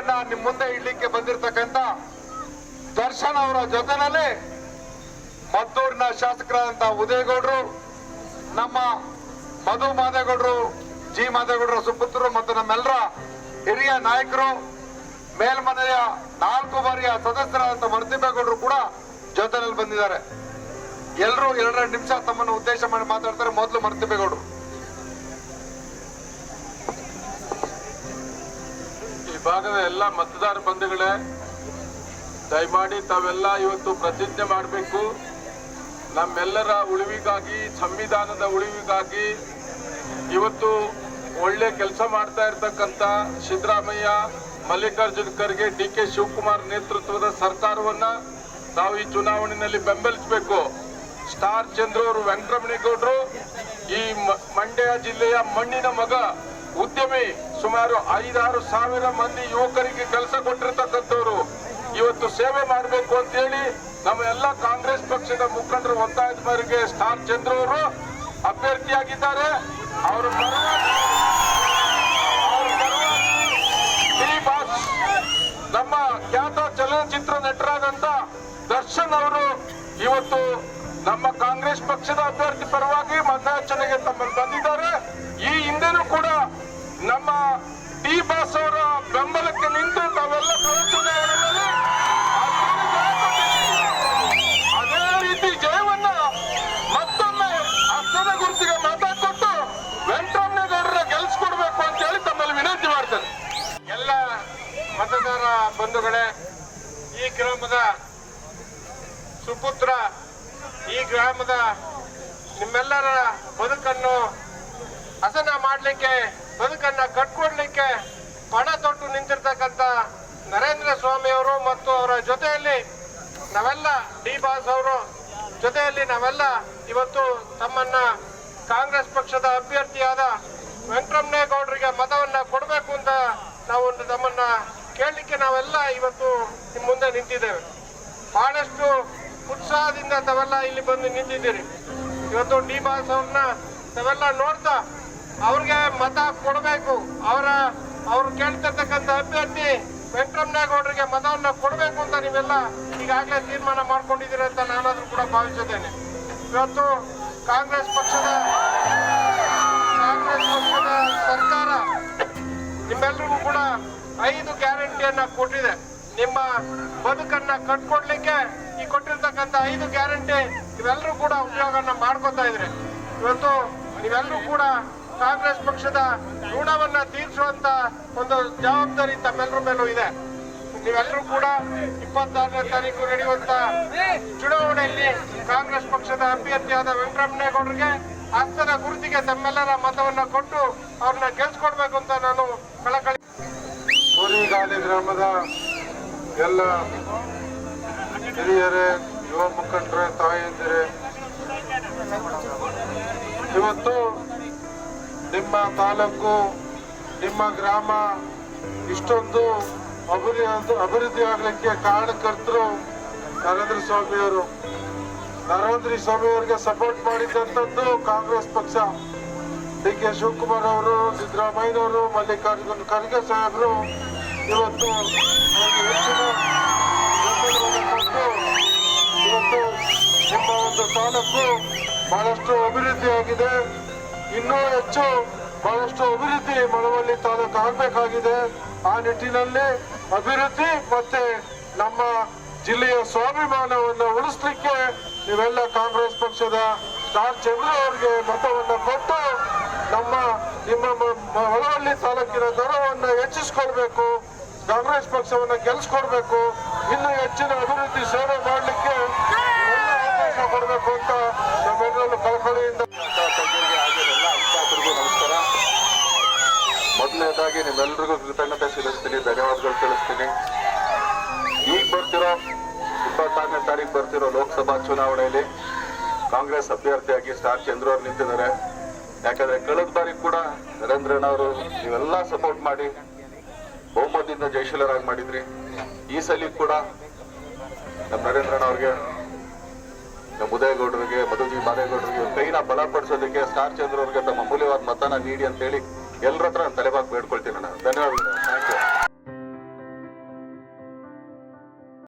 ಅಭ್ಯರ್ಥಿಯನ್ನ ನಿಮ್ ಮುಂದೆ ಇಡ್ಲಿಕ್ಕೆ ಬಂದಿರತಕ್ಕಂತ ದರ್ಶನ್ ಅವರ ಜೊತೆನಲ್ಲಿ ಮದ್ದೂರಿನ ಶಾಸಕರಾದಂತ ಉದಯಗೌಡರು, ನಮ್ಮ ಮಧು ಮಾದೇಗೌಡರು, ಜಿ ಮಾದೇಗೌಡರ ಸುಪುತ್ರರು ಮತ್ತು ನಮ್ಮೆಲ್ಲರ ಹಿರಿಯ ನಾಯಕರು, ಮೇಲ್ಮನೆಯ ನಾಲ್ಕು ಬಾರಿಯ ಸದಸ್ಯರಾದಂತ ಮರ್ತಿಬೇಗೌಡರು ಕೂಡ ಜೊತೆನಲ್ಲಿ ಬಂದಿದ್ದಾರೆ. ಎಲ್ಲರೂ ಎರಡೆರಡು ನಿಮಿಷ ತಮ್ಮನ್ನು ಉದ್ದೇಶ ಮಾಡಿ ಮಾತಾಡ್ತಾರೆ. ಮೊದಲು ಮರ್ತಿಬೇಗೌಡರು ಭಾಗದ ಎಲ್ಲ ಮತದಾರ ಬಂಧುಗಳೇ, ದಯಮಾಡಿ ತಾವೆಲ್ಲ ಇವತ್ತು ಪ್ರತಿಜ್ಞೆ ಮಾಡಬೇಕು. ನಮ್ಮೆಲ್ಲರ ಉಳಿವಿಗಾಗಿ, ಸಂವಿಧಾನದ ಉಳಿವಿಗಾಗಿ ಇವತ್ತು ಒಳ್ಳೆ ಕೆಲಸ ಮಾಡ್ತಾ ಇರ್ತಕ್ಕಂಥ ಸಿದ್ದರಾಮಯ್ಯ, ಮಲ್ಲಿಕಾರ್ಜುನ್ ಖರ್ಗೆ ಡಿ ಕೆ ಶಿವಕುಮಾರ್ ನೇತೃತ್ವದ ಸರ್ಕಾರವನ್ನ ನಾವು ಈ ಚುನಾವಣೆಯಲ್ಲಿ ಬೆಂಬಲಿಸಬೇಕು. ಸ್ಟಾರ್ ಚಂದ್ರ ಅವರು ವೆಂಕಟರಮಣೇಗೌಡರು ಈ ಮಂಡ್ಯ ಜಿಲ್ಲೆಯ ಮಣ್ಣಿನ ಮಗ ಉದ್ಯಮಿ ಸುಮಾರು ಐದಾರು ಸಾವಿರ ಮಂದಿ ಯುವಕರಿಗೆ ಕೆಲಸ ಕೊಟ್ಟಿರ್ತಕ್ಕಂಥವ್ರು. ಇವತ್ತು ಸೇವೆ ಮಾಡಬೇಕು ಅಂತ ಹೇಳಿ ನಮ್ಮ ಎಲ್ಲ ಕಾಂಗ್ರೆಸ್ ಪಕ್ಷದ ಮುಖಂಡರು ಒತ್ತಾಯದ ಮೇರೆಗೆ ಸ್ಟಾರ್ ಚಂದ್ರ ಅವರು ಅಭ್ಯರ್ಥಿಯಾಗಿದ್ದಾರೆ. ಅವರು ನಮ್ಮ ಖ್ಯಾತ ಚಲನಚಿತ್ರ ನಟರಾದಂತ ದರ್ಶನ್ ಅವರು ಇವತ್ತು ನಮ್ಮ ಕಾಂಗ್ರೆಸ್ ಪಕ್ಷದ ಅಭ್ಯರ್ಥಿ ಪರವಾಗಿ ಮತಯಾಚನೆಗೆ ತಮ್ಮಲ್ಲಿ ಬಂದಿದ್ದಾರೆ. ಬೆಂಬಲಕ್ಕೆ ನಿಂತು ತಾವೆಲ್ಲ ಕಳೆದ ಚುನಾವಣೆಯಲ್ಲಿ ಅದೇ ರೀತಿ ಜಯವನ್ನ ಮತ್ತೊಮ್ಮೆ ಹಸ್ತದ ಗುರುತಿಗೆ ಮತ ಕೊಟ್ಟು ವೆಂಕಟರಮಣೇಗೌಡರ ಗೆಲ್ಸ್ಕೊಡ್ಬೇಕು ಅಂತ ಹೇಳಿ ತಮ್ಮಲ್ಲಿ ವಿನಂತಿ ಮಾಡ್ತೇನೆ. ಎಲ್ಲ ಮತದಾರ ಬಂಧುಗಳೇ, ಈ ಗ್ರಾಮದ ಸುಪುತ್ರ, ಈ ಗ್ರಾಮದ ನಿಮ್ಮೆಲ್ಲರ ಬದುಕನ್ನು ಹಸನ ಮಾಡಲಿಕ್ಕೆ, ಬದುಕನ್ನು ಕಟ್ಕೊಡ್ಲಿಕ್ಕೆ ಪಣ ತೊಟ್ಟು ನಿಂತಿರ್ತಕ್ಕಂಥ ನರೇಂದ್ರ ಸ್ವಾಮಿ ಅವರು ಮತ್ತು ಅವರ ಜೊತೆಯಲ್ಲಿ ನಾವೆಲ್ಲ ಡಿ ಬಾಸ್ ಅವರು, ಜೊತೆಯಲ್ಲಿ ನಾವೆಲ್ಲ ಇವತ್ತು ತಮ್ಮನ್ನ ಕಾಂಗ್ರೆಸ್ ಪಕ್ಷದ ಅಭ್ಯರ್ಥಿಯಾದ ವೆಂಕಟರಮಣೇಗೌಡರಿಗೆ ಮತವನ್ನ ಕೊಡಬೇಕು ಅಂತ ನಾವು ತಮ್ಮನ್ನ ಕೇಳಲಿಕ್ಕೆ ನಾವೆಲ್ಲ ಇವತ್ತು ನಿಮ್ಮ ಮುಂದೆ ನಿಂತಿದ್ದೇವೆ. ಬಹಳಷ್ಟು ಉತ್ಸಾಹದಿಂದ ತಾವೆಲ್ಲ ಇಲ್ಲಿ ಬಂದು ನಿಂತಿದ್ದೀರಿ. ಇವತ್ತು ಡಿ ಬಾಸ್ ಅವ್ರನ್ನ ತಾವೆಲ್ಲ ನೋಡ್ತಾ ಅವ್ರಿಗೆ ಮತ ಕೊಡಬೇಕು, ಅವರ ಅವ್ರು ಕೇಳ್ತಿರ್ತಕ್ಕಂಥ ಅಭ್ಯರ್ಥಿ ವೆಂಕಟರಮಣೇಗೌಡರಿಗೆ ಮತವನ್ನ ಕೊಡಬೇಕು ಅಂತ ನೀವೆಲ್ಲ ಈಗಾಗಲೇ ತೀರ್ಮಾನ ಮಾಡ್ಕೊಂಡಿದ್ದೀರ ಅಂತ ನಾನಾದ್ರೂ ಕೂಡ ಭಾವಿಸಿದ್ದೇನೆ ಇವತ್ತು ಕಾಂಗ್ರೆಸ್ ಪಕ್ಷದ ಕಾಂಗ್ರೆಸ್ ಪಕ್ಷದ ಸರ್ಕಾರ ನಿಮ್ಮೆಲ್ಲರಿಗೂ ಕೂಡ ಐದು ಗ್ಯಾರಂಟಿಯನ್ನ ಕೊಟ್ಟಿದೆ. ನಿಮ್ಮ ಬದುಕನ್ನ ಕಟ್ಕೊಡ್ಲಿಕ್ಕೆ ಈ ಕೊಟ್ಟಿರ್ತಕ್ಕಂಥ ಐದು ಗ್ಯಾರಂಟಿ ಇವೆಲ್ಲರೂ ಕೂಡ ಉಪಯೋಗನ ಮಾಡ್ಕೊತಾ ಇದ್ರಿ. ಇವತ್ತು ನೀವೆಲ್ಲರೂ ಕೂಡ ಕಾಂಗ್ರೆಸ್ ಪಕ್ಷದ ಋಣವನ್ನ ತೀರಿಸುವಂತ ಒಂದು ಜವಾಬ್ದಾರಿ ತಮ್ಮೆಲ್ಲರ ಮೇಲೂ ಇದೆ. ನೀವೆಲ್ಲರೂ ಕೂಡ ಇಪ್ಪತ್ತಾರನೇ ತಾರೀಕು ನಡೆಯುವಂತ ಚುನಾವಣೆಯಲ್ಲಿ ಕಾಂಗ್ರೆಸ್ ಪಕ್ಷದ ಅಭ್ಯರ್ಥಿಯಾದ ವೆಂಕಟರಮಣೇಗೌಡರಿಗೆ ಹಸ್ತದ ಗುರುತಿಗೆ ತಮ್ಮೆಲ್ಲರ ಮತವನ್ನ ಕೊಟ್ಟು ಅವ್ರನ್ನ ಗೆಲ್ಸ್ಕೊಡ್ಬೇಕು ಅಂತ ನಾನು ಕಳಕಳಿ ಕೋರಿಗಾಲಿ ಗ್ರಾಮದ ಎಲ್ಲ ಹಿರಿಯರೇ, ಯುವ ಮುಖಂಡರೇ, ತಾಯಂದಿರೇ, ಇವತ್ತು ನಿಮ್ಮ ತಾಲೂಕು, ನಿಮ್ಮ ಗ್ರಾಮ, ಇಷ್ಟೊಂದು ಅಭಿವೃದ್ಧಿ ಅಭಿವೃದ್ಧಿ ಆಗಲಿಕ್ಕೆ ಕಾರಣಕರ್ತರು ನರೇಂದ್ರ ಸ್ವಾಮಿಯವರು ನರೇಂದ್ರ ಸ್ವಾಮಿಯವರಿಗೆ ಸಪೋರ್ಟ್ ಮಾಡಿದ್ದಂಥದ್ದು ಕಾಂಗ್ರೆಸ್ ಪಕ್ಷ. ಡಿ ಕೆ ಶಿವಕುಮಾರ್ ಅವರು, ಸಿದ್ದರಾಮಯ್ಯನವರು, ಮಲ್ಲಿಕಾರ್ಜುನ್ ಖರ್ಗೆ ಸಾಹೇಬರು ಇವತ್ತು ಇವತ್ತು ನಿಮ್ಮ ಒಂದು ತಾಲೂಕು ಬಹಳಷ್ಟು ಅಭಿವೃದ್ಧಿಯಾಗಿದೆ ಇನ್ನೂ ಹೆಚ್ಚು ಬಹಳಷ್ಟು ಅಭಿವೃದ್ಧಿ ಮಳವಳ್ಳಿ ತಾಲೂಕು ಆಗಬೇಕಾಗಿದೆ. ಆ ನಿಟ್ಟಿನಲ್ಲಿ ಅಭಿವೃದ್ಧಿ ಮತ್ತೆ ನಮ್ಮ ಜಿಲ್ಲೆಯ ಸ್ವಾಭಿಮಾನವನ್ನು ಉಳಿಸ್ಲಿಕ್ಕೆ ನೀವೆಲ್ಲ ಕಾಂಗ್ರೆಸ್ ಪಕ್ಷದ ಸ್ಟಾರ್ ಚಂದ್ರ ಅವರಿಗೆ ಮತವನ್ನು ಕೊಟ್ಟು ನಮ್ಮ, ನಿಮ್ಮ ಮಳವಳ್ಳಿ ತಾಲೂಕಿನ ಗೌರವವನ್ನು ಹೆಚ್ಚಿಸ್ಕೊಳ್ಬೇಕು ಕಾಂಗ್ರೆಸ್ ಪಕ್ಷವನ್ನ ಗೆಲ್ಸ್ಕೊಡ್ಬೇಕು, ಇನ್ನೂ ಹೆಚ್ಚಿನ ಅಭಿವೃದ್ಧಿ ಸೇವೆ ಮಾಡಲಿಕ್ಕೆ ಕೊಡಬೇಕು ಅಂತ ಮೊದಲನೇದಾಗಿ ನಿಮ್ಮೆಲ್ಲರಿಗೂ ಕೃತಜ್ಞತೆ ಸಲ್ಲಿಸ್ತೀನಿ, ಧನ್ಯವಾದಗಳು ತಿಳಿಸ್ತೀನಿ ಈಗ ಬರ್ತಿರೋ ಇಪ್ಪತ್ತಾರನೇ ತಾರೀಕು ಬರ್ತಿರೋ ಲೋಕಸಭಾ ಚುನಾವಣೆಯಲ್ಲಿ ಕಾಂಗ್ರೆಸ್ ಅಭ್ಯರ್ಥಿಯಾಗಿ ಸ್ಟಾರ್ ಚಂದ್ರ ಅವರು ನಿಂತಿದ್ದಾರೆ. ಯಾಕಂದ್ರೆ ಕಳೆದ ಬಾರಿ ಕೂಡ ನರೇಂದ್ರನವರು ನೀವೆಲ್ಲ ಸಪೋರ್ಟ್ ಮಾಡಿ ಬಹುಮತದಿಂದ ಜಯಶೀಲರಾಗಿ ಮಾಡಿದ್ರಿ. ಈ ಸಲ ಕೂಡ ನಮ್ಮ ನರೇಂದ್ರನವ್ರಿಗೆ ನಮ್ಮ ಉದಯಗೌಡರಿಗೆ, ಮಧುಜಿ ಮಾದೇಗೌಡರಿಗೆ ಕೈನ ಬಲಪಡಿಸೋದಕ್ಕೆ ಸ್ಟಾರ್ ಚಂದ್ರ ಅವ್ರಿಗೆ ತಮ್ಮ ಅಮೂಲ್ಯವಾದ ಮತನ ನೀಡಿ ಅಂತ ಹೇಳಿ ಎಲ್ಲರ ಹತ್ರ ನಾನು ತಲೆಬಾಗಿ ಬೇಡ್ಕೊಳ್ತೀನಿ ನಾನು ಧನ್ಯವಾದಗಳು. Thank you